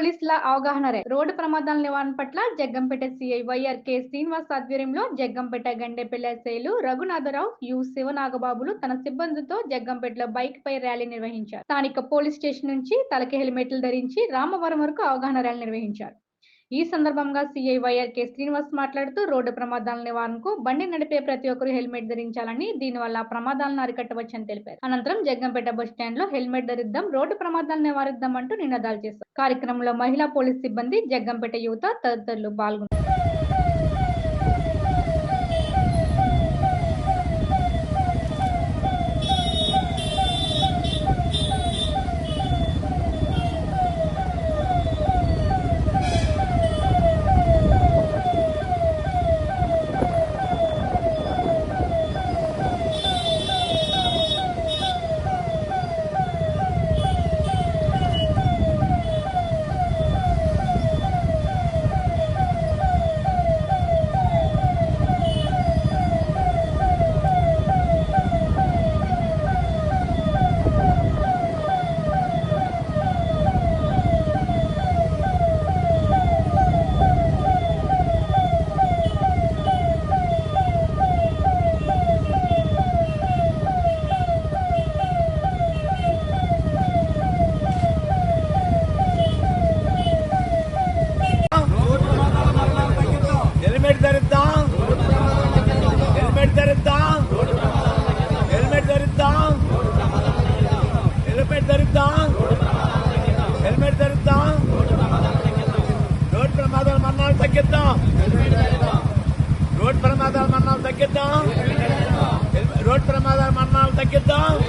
పోలీసుల అవగాహన రోడ్డు ప్రమాదాల నివారణ పట్ల Jaggampeta CI YR K Srinivas ఆధ్వర్యంలో జగ్గంపేట గండేపల్లి శైలు రఘునాథరావు యు శివనాగబాబులు తన సిబ్బందితో జగ్గంపేటలో బైక్ పై ర్యాలీ నిర్వహించారు. స్థానిక పోలీస్ స్టేషన్ నుంచి తలకి హెల్మెట్లు ధరించి రామవరం వరకు అవగాహన ర్యాలీ నిర్వహించారు. ఈ సందర్భంగా సిఐ వైఆర్ కె శ్రీనివాస్ మాట్లాడుతూ రోడ్డు ప్రమాదాల నివారణకు బండి నడిపే ప్రతి ఒక్కరు హెల్మెట్ ధరించాలని దీనివల్ల ప్రమాదాలను అరికట్టవచ్చని తెలిపారు. అనంతరం జగ్గంపేట బస్ స్టాండ్లో హెల్మెట్ ధరిద్దాం రోడ్డు ప్రమాదాలను నివారిద్దాం అంటూ నినాదాలు చేశారు. కార్యక్రమంలో మహిళా పోలీస్ సిబ్బంది జగ్గంపేట యువత తదితరులు పాల్గొన్నారు. తగ్గిద్దాం హెల్మెట్ ధరిద్దాం. రోడ్ ప్రమాదాలు మరణాలు తగ్గిద్దాం. రోడ్ ప్రమాదాలు మరణాలు తగ్గిద్దాం. రోడ్ ప్రమాదాలు మరణాలు తగ్గిద్దాం.